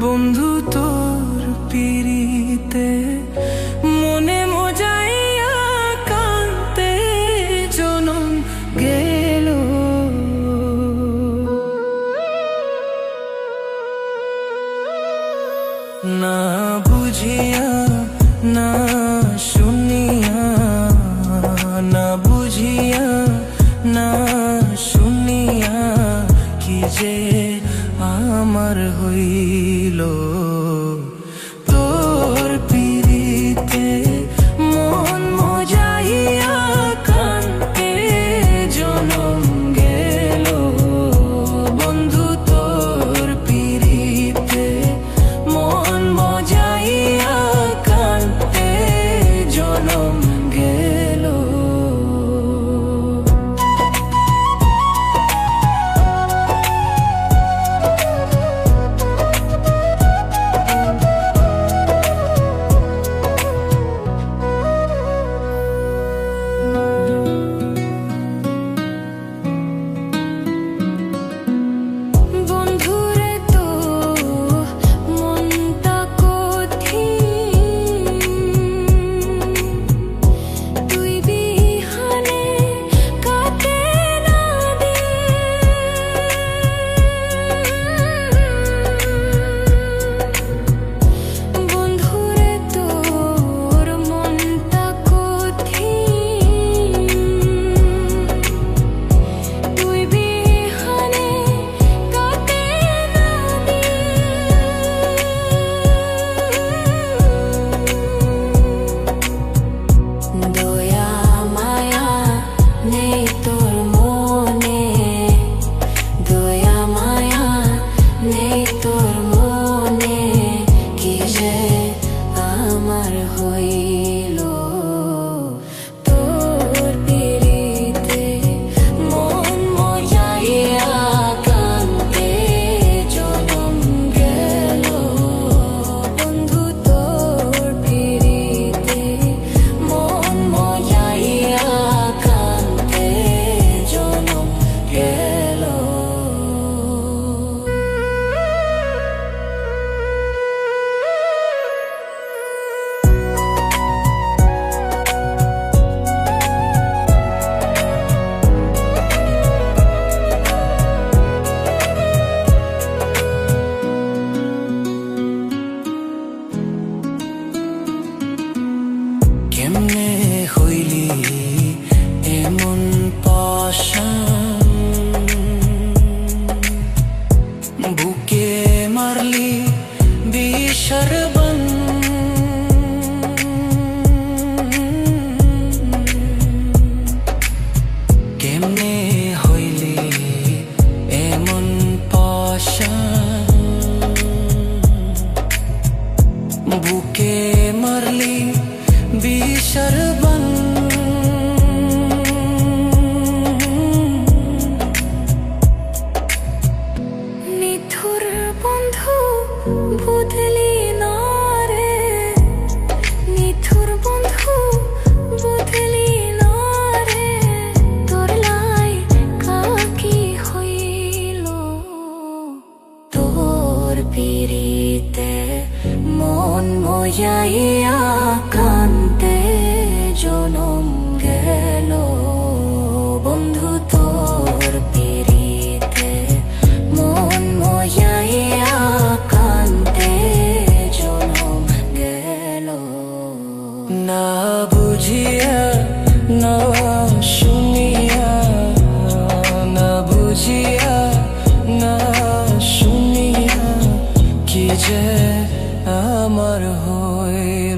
বন্ধু তোর পিড়িতে হইল। বুকে মারলি বিশর বন্ধ মজাইয়া কান্তে জনম গেল। বন্ধু, তোর পিড়িতে মন মজাইয়া কান্তে জনম গেল। না বুঝিয়া, না শুনিয়া, না বুঝিয়া, না শুনিয়া কি যে আমার হয়ে